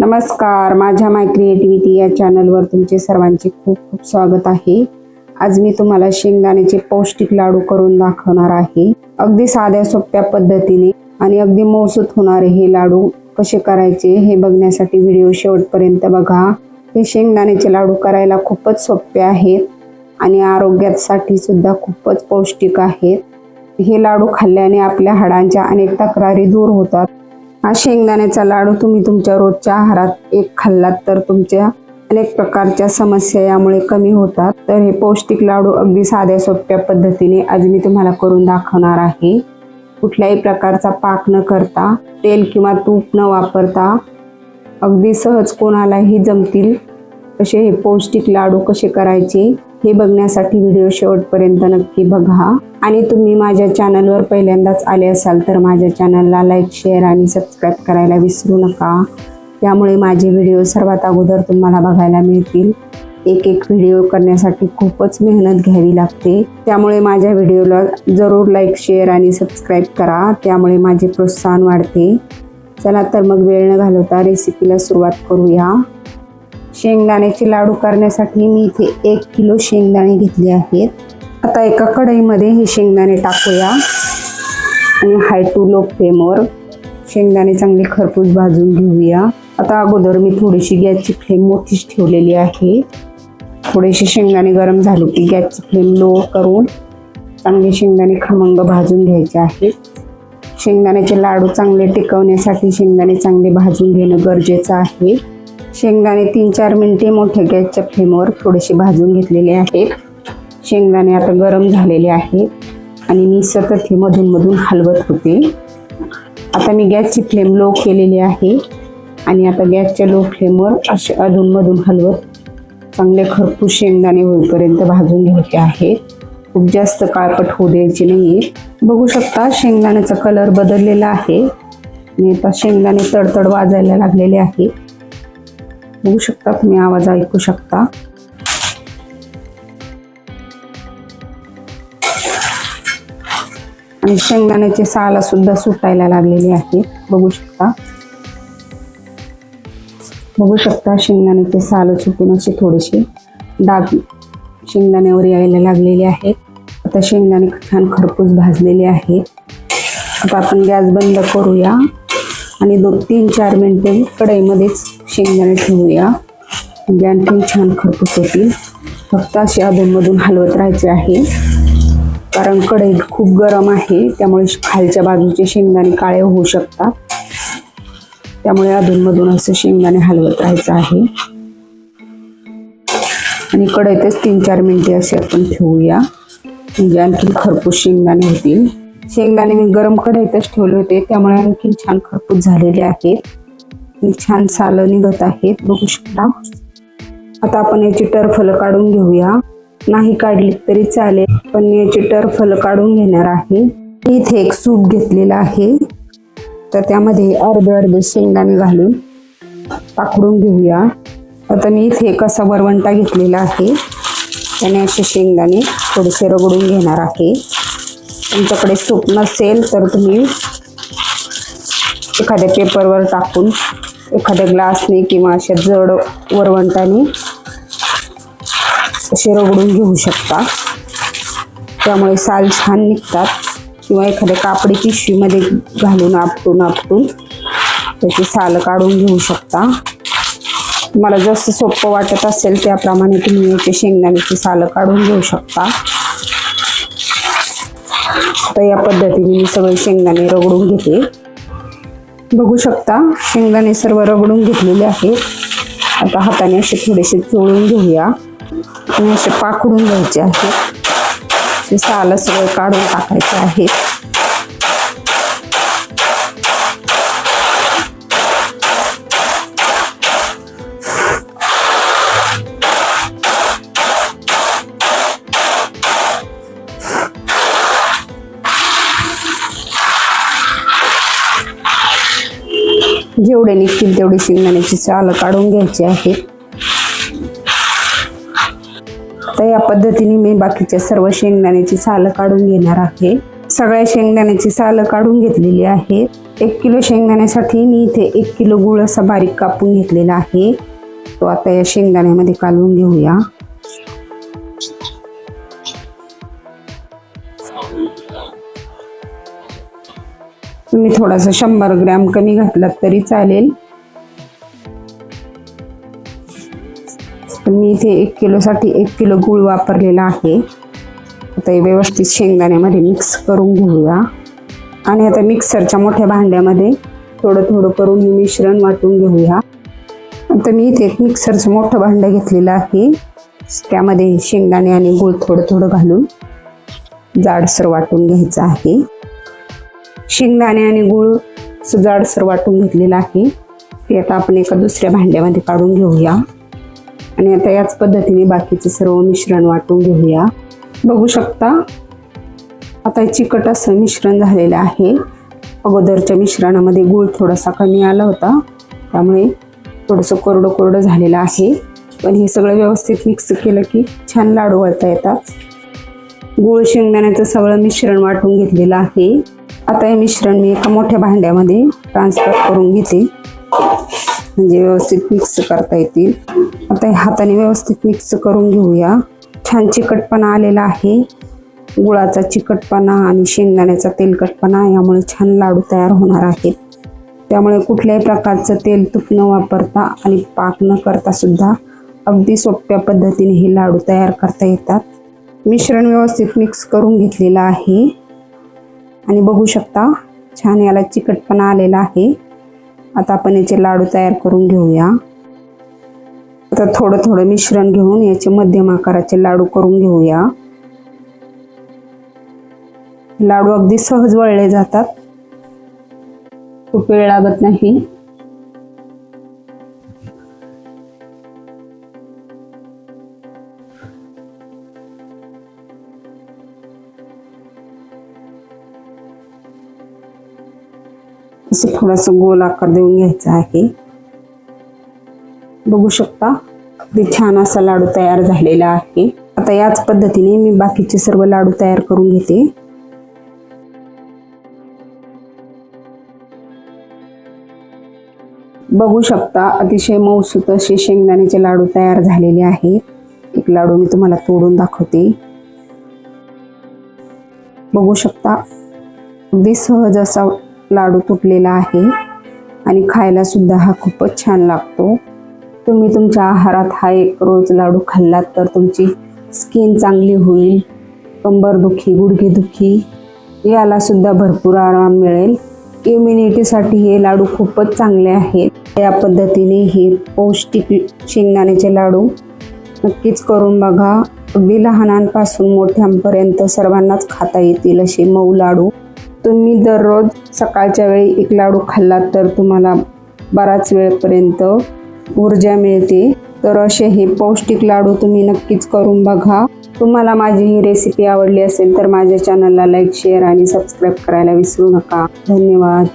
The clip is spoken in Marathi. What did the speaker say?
नमस्कार माझ्या माय क्रिएटिव्हिटी या चॅनलवर तुमचे सर्वांचे खूप खूप स्वागत आहे. आज मी तुम्हाला शेंगदाण्याचे पौष्टिक लाडू करून दाखवणार आहे. अगदी साध्या सोप्या पद्धतीने आणि अगदी मौसूत होणारे हे लाडू कसे करायचे हे बघण्यासाठी व्हिडिओ शेवटपर्यंत बघा. हे शेंगदाण्याचे लाडू करायला खूपच सोपे आहेत आणि आरोग्यासाठी सुद्धा खूपच पौष्टिक आहेत. हे लाडू खाल्ल्याने आपल्या हाडांच्या अनेक तक्रारी दूर होतात. हा शेंगदाण्याचा लाडू तुम्ही तुमच्या रोजच्या आहारात एक खाल्लात तर तुमच्या अनेक प्रकारच्या समस्या यामुळे कमी होतात. तर हे पौष्टिक लाडू अगदी साध्या सोप्या पद्धतीने आज मी तुम्हाला करून दाखवणार आहे. कुठल्याही प्रकारचा पाक न करता तेल किंवा तूप न वापरता अगदी सहज कोणालाही जमतील असे हे पौष्टिक लाडू कसे करायचे? हे बघण्यासाठी व्हिडिओ शेवटपर्यंत नक्की बघा. आणि तुम्ही माझ्या चॅनलवर पहिल्यांदाच आले असाल तर माझ्या चॅनलला लाईक शेअर आणि सबस्क्राईब करायला विसरू नका. त्यामुळे माझे व्हिडिओ सर्वात अगोदर तुम्हाला बघायला मिळतील. एक एक व्हिडिओ करण्यासाठी खूपच मेहनत घ्यावी लागते. त्यामुळे माझ्या व्हिडिओला जरूर लाईक शेअर आणि सबस्क्राईब करा. त्यामुळे माझे प्रोत्साहन वाढते. चला तर मग वेळ न घालवता रेसिपीला सुरुवात करूया. शेंगदाण्याचे लाडू करण्यासाठी मी इथे एक किलो शेंगदाणे घेतले आहेत. आता एका कढईमध्ये हे शेंगदाणे टाकूया. आणि हाय टू लो फ्लेमवर शेंगदाणे चांगले खरपूस भाजून घेऊया. आता अगोदर मी थोडीशी गॅसची फ्लेम मोठीच ठेवलेली आहे. थोडेसे शेंगदाणे गरम झाले की गॅसची फ्लेम लो करून चांगले शेंगदाणे खमंग भाजून घ्यायचे आहेत शेंगदाण्याचे लाडू चांगले टिकवण्यासाठी शेंगदाणे चांगले भाजून घेणं गरजेचं आहे. शेंगदाणे तीन चार मिनिटे मोठ्या गॅसच्या फ्लेमवर थोडेसे भाजून घेतलेले आहेत. शेंगदाणे आता गरम झालेले आहेत आणि मी सतत हे मधून हलवत होते. आता मी गॅसची फ्लेम लो केलेली आहे आणि आता गॅसच्या लो फ्लेमवर असे अधूनमधून हलवत चांगले खरपूस शेंगदाणे होईपर्यंत भाजून घ्यायचे आहेत. खूप जास्त काळपट होऊ द्यायचे नाही बघू शकता शेंगदाण्याचा कलर बदललेला आहे. आणि आता शेंगदाणे तडतड वाजायला लागलेले आहे बघू शकता तुम्ही आवाज ऐकू शकता. आणि शेंगदाण्याचे साला सुद्धा सुटायला लागलेली आहेत बघू शकता. बघू शकता शेंगदाण्याचे साल सुटून असे थोडेसे डाग शेंगदाण्यावर यायला लागलेले आहेत. आता शेंगदाणे छान खरपूस भाजलेले आहेत. आता आपण गॅस बंद करूया. आणि दोन तीन चार मिनटे कढईमध्येच शेंगदाणे ठेवूया. म्हणजे आणखीन छान खरपूस होतील. फक्त असे अधूनमधून हलवत राहायचे आहे. कारण कढई खूप गरम आहे. त्यामुळे खालच्या बाजूचे शेंगदाणे काळे होऊ शकतात. त्यामुळे अधूनमधून असं शेंगदाणे हलवत राहायचं आहे. आणि कढईतच तीन चार मिनिटे असे आपण ठेवूया. म्हणजे आणखीन खरपूस शेंगदाणे होतील. शेंगदाणे मी गरम कढईतच ठेवले होते. त्यामुळे आणखीन छान खरपूस झालेले आहेत. छान सालं निघत आहेत बघू शकता. आता आपण याची टरफल काढून घेऊया. नाही काढली तरी चालेल पण मी याची टरफल काढून घेणार आहे. इथे एक सूप घेतलेला आहे. तर त्यामध्ये अर्धे अर्धे शेंगदाणे घालून पाकडून घेऊया. आता मी इथे कसा वरवंटा घेतलेला आहे. त्याने असे शेंगदाणे थोडेसे रगडून घेणार आहे. तुमच्याकडे सूप नसेल तर तुम्ही एखाद्या पेपरवर टाकून एखाद्या ग्लासने किंवा अशा जड वरवंटाने असे रगडून घेऊ शकता. त्यामुळे साल छान निघतात. किंवा एखाद्या कापडी पिशवीमध्ये घालून आपटून आपटून त्याची साल काढून घेऊ शकता. तुम्हाला जसं सोपं वाटत असेल त्याप्रमाणे तुम्ही याचे शेंगदाण्याची सालं काढून घेऊ शकता. तर या पद्धतीने मी सगळे शेंगदाणे रगडून घेते. बघू शकता. शेंगदाणे सर्व रगडून घेतलेले आहेत. आता हाताने असे थोडेसे चोळून घेऊया. आणि असे पाकडून घ्यायचे आहेत. असे सगळं काढून टाकायचे आहेत. जेवढे निघतील तेवढी शेंगदाण्याची सालं काढून घ्यायची आहे. तर या पद्धतीने मी बाकीच्या सर्व शेंगदाण्याची सालं काढून घेणार आहे. सगळ्या शेंगदाण्याची सालं काढून घेतलेली आहेत एक किलो शेंगदाण्यासाठी मी इथे एक किलो गुळ असा बारीक कापून घेतलेला आहे. तो आता या शेंगदाण्यामध्ये कालवून घेऊया. तुम्ही थोडासा शंभर ग्रॅम कमी घातलात तरी चालेल. पण मी इथे एक किलोसाठी एक किलो गूळ वापरलेला आहे. आता हे व्यवस्थित शेंगदाण्यामध्ये मिक्स करून घेऊया. आणि आता मिक्सरच्या मोठ्या भांड्यामध्ये थोडं थोडं करून हे मिश्रण वाटून घेऊया. आता मी इथे एक मिक्सरचं मोठं भांडं घेतलेलं आहे. त्यामध्ये शेंगदाणे आणि गूळ थोडं थोडं घालून जाडसर वाटून घ्यायचं आहे. शेंगदाणे आणि गूळ जाडसर वाटून घेतलेलं आहे. ते आता आपण एका दुसऱ्या भांड्यामध्ये काढून घेऊया. आणि आता याच पद्धतीने बाकीचे सर्व मिश्रण वाटून घेऊया. बघू शकता आता चिकट असं मिश्रण झालेलं आहे. अगोदरच्या मिश्रणामध्ये गूळ थोडासा कमी आला होता. त्यामुळे थोडंसं कोरडं कोरडं झालेलं आहे. पण हे सगळं व्यवस्थित मिक्स केलं की छान लाडू वळता येतात. गूळ शेंगदाण्याचं सगळं मिश्रण वाटून घेतलेलं आहे. आता हे मिश्रण मी एका मोठ्या भांड्यामध्ये ट्रान्सफर करून घेते. म्हणजे व्यवस्थित मिक्स करता येतील. आता हे हाताने व्यवस्थित मिक्स करून घेऊया. छान चिकटपणा आलेला आहे. गुळाचा चिकटपणा आणि शेंगदाण्याचा तेलकटपणा यामुळे छान लाडू तयार होणार आहेत. त्यामुळे कुठल्याही प्रकारचं तेल तूप न वापरता आणि पाक न करता सुद्धा अगदी सोप्या पद्धतीने हे लाडू तयार करता येतात. मिश्रण व्यवस्थित मिक्स करून घेतलेलं आहे. आणि बघू शकता छान याला चिकटपणा आलेला आहे. आता आपण याचे लाडू तयार करून घेऊया. आता थोडं थोडं मिश्रण घेऊन याचे मध्यम आकाराचे लाडू करून घेऊया. लाडू अगदी सहज वळले जातात. खूप वेळ लागत नाही. असं थोडासा गोल आकार देऊन घ्यायचा आहे. बघू शकता अगदी छान असा लाडू तयार झालेला आहे. आता याच पद्धतीने मी बाकीचे सर्व लाडू तयार करून घेते. बघू शकता अतिशय मौसूत असे शेंगदाण्याचे लाडू तयार झालेले आहेत. एक लाडू मी तुम्हाला तोडून दाखवते. बघू शकता अगदी सहज असा लाडू तुटलेला आहे आणि खायला सुद्धा हा खूपच छान लागतो. तुम्ही तुमच्या आहारात हा एक रोज लाडू खाल्लात तर तुमची स्किन चांगली होईल कंबरदुखी गुडघेदुखी यालासुद्धा भरपूर आराम मिळेल. इम्युनिटीसाठी हे लाडू खूपच चांगले आहेत. या पद्धतीने हे पौष्टिक शेंगदाण्याचे लाडू नक्कीच करून बघा. अगदी लहानांपासून मोठ्यांपर्यंत सर्वांनाच खाता येतील असे मऊ लाडू. तुम्ही दररोज सकाळच्या वेळी एक लाडू खाल्लात तर तुम्हाला बराच वेळपर्यंत ऊर्जा मिळते. तर असे हे पौष्टिक लाडू तुम्ही नक्कीच करून बघा. तुम्हाला माझी ही रेसिपी आवडली असेल तर माझ्या चॅनलला लाईक शेअर आणि सबस्क्राईब करायला विसरू नका. धन्यवाद.